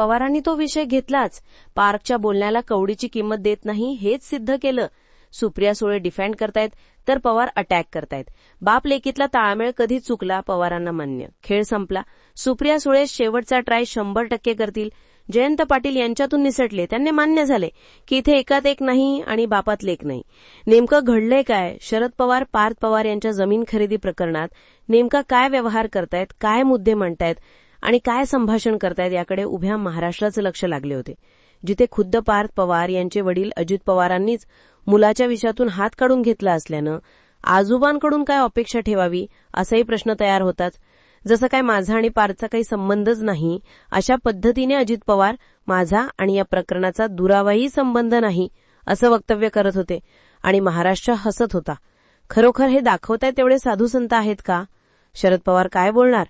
पवारांनी तो विषय घेतलाच. पार्कच्या बोलण्याला कवडीची किंमत देत नाही हेच सिद्ध केलं. सुप्रिया सुळे डिफेंड करतायत तर पवार अटॅक करतायत. बाप लेकीतला ताळमेळ कधी चुकला पवारांना मान्य. खेळ संपला. सुप्रिया सुळे शेवटचा ट्राय शंभर टक्के करतील. जयंत पाटील यांच्यातून निसटले. त्यांनी मान्य झाले की इथे एकात एक नाही आणि बापात लेख नाही. नेमकं घडलंय काय? शरद पवार पार्थ पवार यांच्या जमीन खरेदी प्रकरणात नेमका काय व्यवहार करतायत काय मुद्दे म्हणतायत? आणि काय संभाषण करतायत याकडे उभ्या महाराष्ट्राचं लक्ष लागले होते जिथे खुद्द पार्थ पवार यांचे वडील अजित पवारांनीच मुलाच्या विषयातून हात काढून घेतला असल्यानं आजोबांकडून काय अपेक्षा ठेवावी असाही प्रश्न तयार होताच. जसं काय माझा आणि पार्थचा काही संबंधच नाही अशा पद्धतीने अजित पवार माझा आणि या प्रकरणाचा दुरावाही संबंध नाही असं वक्तव्य करत होते आणि महाराष्ट्र हसत होता. खरोखर हे दाखवताय तेवढे साधू संत आहेत का? शरद पवार काय बोलणार?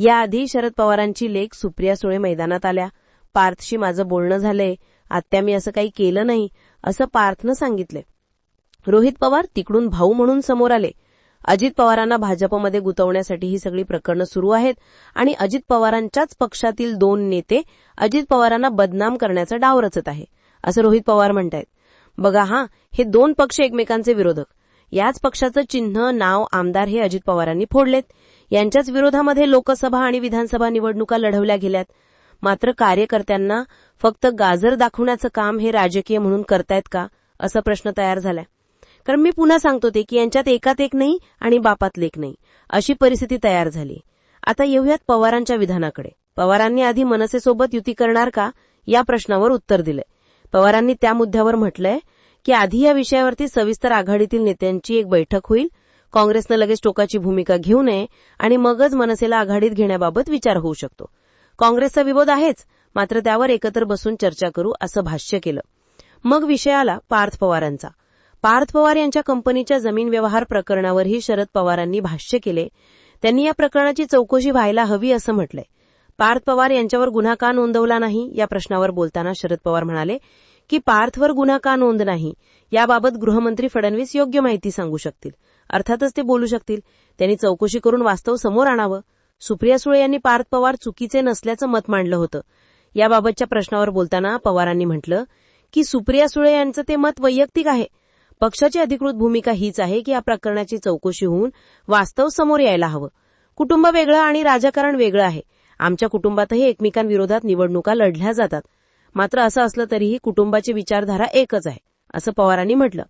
याआधी शरद पवारांची लेख सुप्रिया सुळे मैदानात आल्या. पार्थशी माझं बोलणं झालंय. आत्या मी असं काही केलं नाही असं पार्थनं सांगितले रोहित पवार तिकडून भाऊ म्हणून समोर आले. अजित पवारांना भाजपमध्ये गुंतवण्यासाठी ही सगळी प्रकरणं सुरू आहेत आणि अजित पवारांच्याच पक्षातील दोन नेते अजित पवारांना बदनाम करण्याचा डाव रचत आहे असं रोहित पवार म्हणतायत. बघा हा हे दोन पक्ष एकमेकांचे विरोधक. याच पक्षाचं चिन्ह नाव आमदार हे अजित पवारांनी फोडलेत. यांच्याच विरोधामध्ये लोकसभा आणि विधानसभा निवडणुका लढवल्या गेल्यात. मात्र कार्यकर्त्यांना फक्त गाजर दाखवण्याचं काम हे राजकीय म्हणून करतायत का असा प्रश्न तयार झालाय. कारण मी पुन्हा सांगतो ते की यांच्यात एकात एक नाही आणि बापात लेख नाही अशी परिस्थिती तयार झाली. आता येऊयात पवारांच्या विधानाकडे. पवारांनी आधी मनसेसोबत युती करणार का या प्रश्नावर उत्तर दिलंय. पवारांनी त्या मुद्द्यावर म्हटलंय की आधी या विषयावरती सविस्तर आघाडीतील नेत्यांची एक बैठक होईल. काँग्रेसनं लगेच टोकाची भूमिका घेऊ नये आणि मगच मनसेला आघाडीत घेण्याबाबत विचार होऊ शकतो. काँग्रेसचा विरोध आहेच मात्र त्यावर एकत्र बसून चर्चा करू असं भाष्य केलं. मग विषय आला पार्थ पवारांचा. पार्थ पवार यांच्या कंपनीच्या जमीन व्यवहार प्रकरणावरही शरद पवारांनी भाष्य केले. त्यांनी या प्रकरणाची चौकशी व्हायला हवी असं म्हटलंय. पार्थ पवार यांच्यावर गुन्हा का नोंदवला नाही या प्रश्नावर बोलताना शरद पवार म्हणाले की पार्थवर गुन्हा का नोंद नाही याबाबत गृहमंत्री फडणवीस योग्य माहिती सांगू शकतील. अर्थातच ते बोलू शकतील. त्यांनी चौकशी करून वास्तव समोर आणावं. सुप्रिया सुळे यांनी पार्थ पवार चुकीचे नसल्याचं मत मांडलं होतं. याबाबतच्या प्रश्नावर बोलताना पवारांनी म्हटलं की सुप्रिया सुळे यांचं ते मत वैयक्तिक आहे. पक्षाची अधिकृत भूमिका हीच आहे की या प्रकरणाची चौकशी होऊन वास्तव समोर यायला हवं. कुटुंब वेगळं आणि राजकारण वेगळं आहे. आमच्या कुटुंबातही एकमेकांविरोधात निवडणुका लढल्या जातात. मात्र असं असलं तरीही कुटुंबाची विचारधारा एकच आहे असं पवारांनी म्हटलं.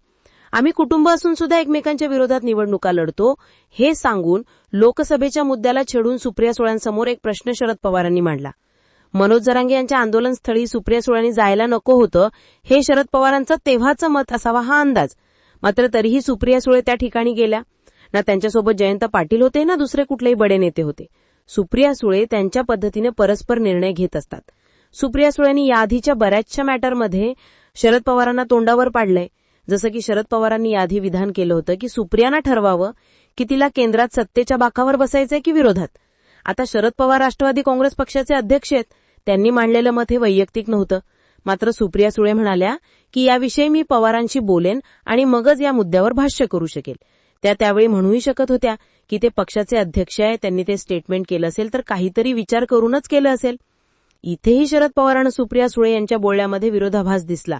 आम्ही कुटुंब असून सुद्धा एकमेकांच्या विरोधात निवडणुका लढतो हे सांगून लोकसभेच्या मुद्द्याला छेडून सुप्रिया सुळ्यांसमोर एक प्रश्न शरद पवारांनी मांडला. मनोज जरांगे यांच्या आंदोलनस्थळी सुप्रिया सुळ्यांनी जायला नको होतं हे शरद पवारांचं तेव्हाचं मत असावा हा अंदाज. मात्र तरीही सुप्रिया सुळे त्या ठिकाणी गेल्या. ना त्यांच्यासोबत जयंत पाटील होते ना दुसरे कुठलेही बडे नेते होते. सुप्रिया सुळे त्यांच्या पद्धतीने परस्पर निर्णय घेत असतात. सुप्रिया सुळेंनी याआधीच्या बऱ्याचशा मॅटरमध्ये शरद पवारांना तोंडावर पाडलंय. जसं की शरद पवारांनी याआधी विधान केलं होतं की सुप्रियानं ठरवावं की तिला केंद्रात सत्तेच्या बाकावर बसायचंय की विरोधात. आता शरद पवार राष्ट्रवादी काँग्रेस पक्षाचे अध्यक्ष आहेत. त्यांनी मांडलेलं मत हे वैयक्तिक नव्हतं. मात्र सुप्रिया सुळे म्हणाल्या की याविषयी मी पवारांशी बोलेन आणि मगच या मुद्द्यावर भाष्य करू शकेल. त्या त्यावेळी म्हणूही शकत होत्या की ते पक्षाचे अध्यक्ष आहे त्यांनी ते स्टेटमेंट केलं असेल तर काहीतरी विचार करूनच केलं असेल. इथेही शरद पवार आणि सुप्रिया सुळे यांच्या बोलण्यामध्ये विरोधाभास दिसला.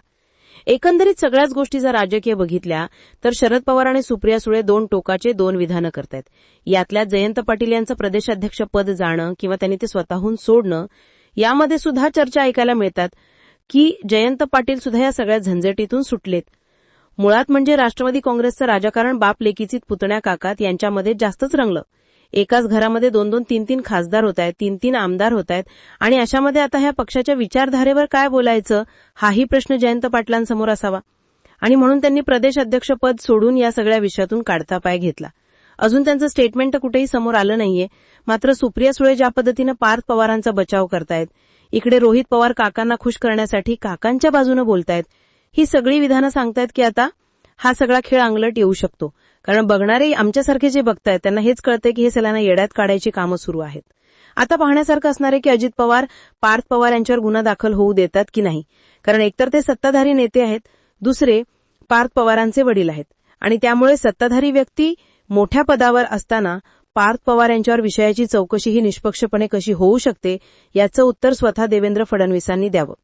एकंदरीत सगळ्याच गोष्टी जर राजकीय बघितल्या तर शरद पवार आणि सुप्रिया सुळे दोन टोकाचे दोन विधानं करतायत. यातल्या जयंत पाटील यांचं प्रदेशाध्यक्ष पद जाणं किंवा त्यांनी ते स्वतःहून सोडणं यामध्ये सुद्धा चर्चा ऐकायला मिळतात की जयंत पाटील सुद्धा या सगळ्या झंझटीतून सुटलेत. मुळात म्हणजे राष्ट्रवादी काँग्रेसचं राजकारण बाप लेकीचित पुतण्या काकात यांच्यामध्ये जास्तच रंगलं. एकाच घरामध्ये दोन दोन तीन तीन खासदार होत आहेत तीन तीन आमदार होत आहेत आणि अशामध्ये आता ह्या पक्षाच्या विचारधारेवर काय बोलायचं हाही प्रश्न जयंत पाटलांसमोर असावा. आणि म्हणून त्यांनी प्रदेश अध्यक्षपद सोडून या सगळ्या विषयातून काढता पाय घेतला. अजून त्यांचं स्टेटमेंट तर कुठेही समोर आलं नाहीये. मात्र सुप्रिया सुळे ज्या पद्धतीनं पार्थ पवारांचा बचाव करतायत इकडे रोहित पवार काकांना खुश करण्यासाठी काकांच्या बाजूनं बोलतायत ही सगळी विधानं सांगतायत की आता हा सगळा खेळ अंगलट येऊ शकतो. कारण बघणारे आमच्यासारखे जे बघतायत त्यांना हेच कळतंय की हे सगळ्यांना येड्यात काढायची कामं सुरू आहेत. आता पाहण्यासारखं असणार आहे की अजित पवार पार्थ पवार यांच्यावर गुन्हा दाखल होऊ देतात की नाही? कारण एकतर ते सत्ताधारी नेते आहेत दुसरे पार्थ पवारांचे वडील आहेत. आणि त्यामुळे सत्ताधारी व्यक्ती मोठ्या पदावर असताना पार्थ पवार यांच्यावर विषयाची चौकशी ही निष्पक्षपणे कशी होऊ शकते याचं उत्तर स्वतः देवेंद्र फडणवीसांनी द्यावं.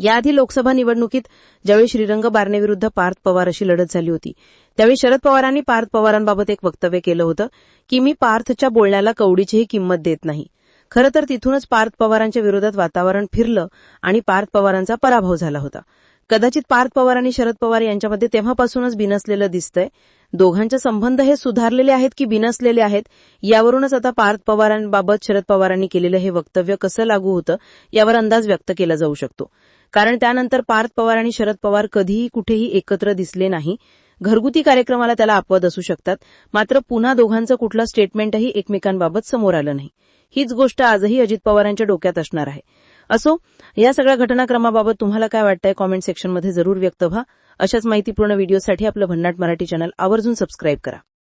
याआधी लोकसभा निवडणुकीत ज्यावेळी श्रीरंग बारणेविरुद्ध पार्थ पवार अशी लढत झाली होती त्यावेळी शरद पवारांनी पार्थ पवारांबाबत एक वक्तव्य केलं होतं की मी पार्थच्या बोलण्याला कवडीचीही किंमत देत नाही. खरं तर तिथूनच पार्थ पवारांच्या विरोधात वातावरण फिरलं आणि पार्थ पवारांचा पराभव झाला होता. कदाचित पार्थ पवार आणि शरद पवार यांच्यामध्ये तेव्हापासूनच बिनसलेलं दिसतंय. दोघांचे संबंध हे सुधारलेले आहेत की बिनसलेले आहेत यावरूनच आता पार्थ पवारांबाबत शरद पवारांनी केलेलं हे वक्तव्य कसं लागू होतं यावर अंदाज व्यक्त केला जाऊ शकतो. कारण त्यानंतर पार्थ पवार आणि शरद पवार कधीही कुठेही एकत्र दिसले नाही. घरगुती कार्यक्रमाला त्याला अपवाद असू शकतात मात्र पुन्हा दोघांचं कुठलं स्टेटमेंटही एकमेकांबाबत समोर आलं नाही. हीच गोष्ट आजही अजित पवारांच्या डोक्यात असणार आहे. असो या सगळ्या घटनाक्रमाबाबत तुम्हाला काय वाटतंय कॉमेंट सेक्शनमध्ये जरूर व्यक्त व्हा. अशाच माहितीपूर्ण व्हिडिओसाठी आपलं भन्नाट मराठी चॅनल आवर्जून सबस्क्राईब करा.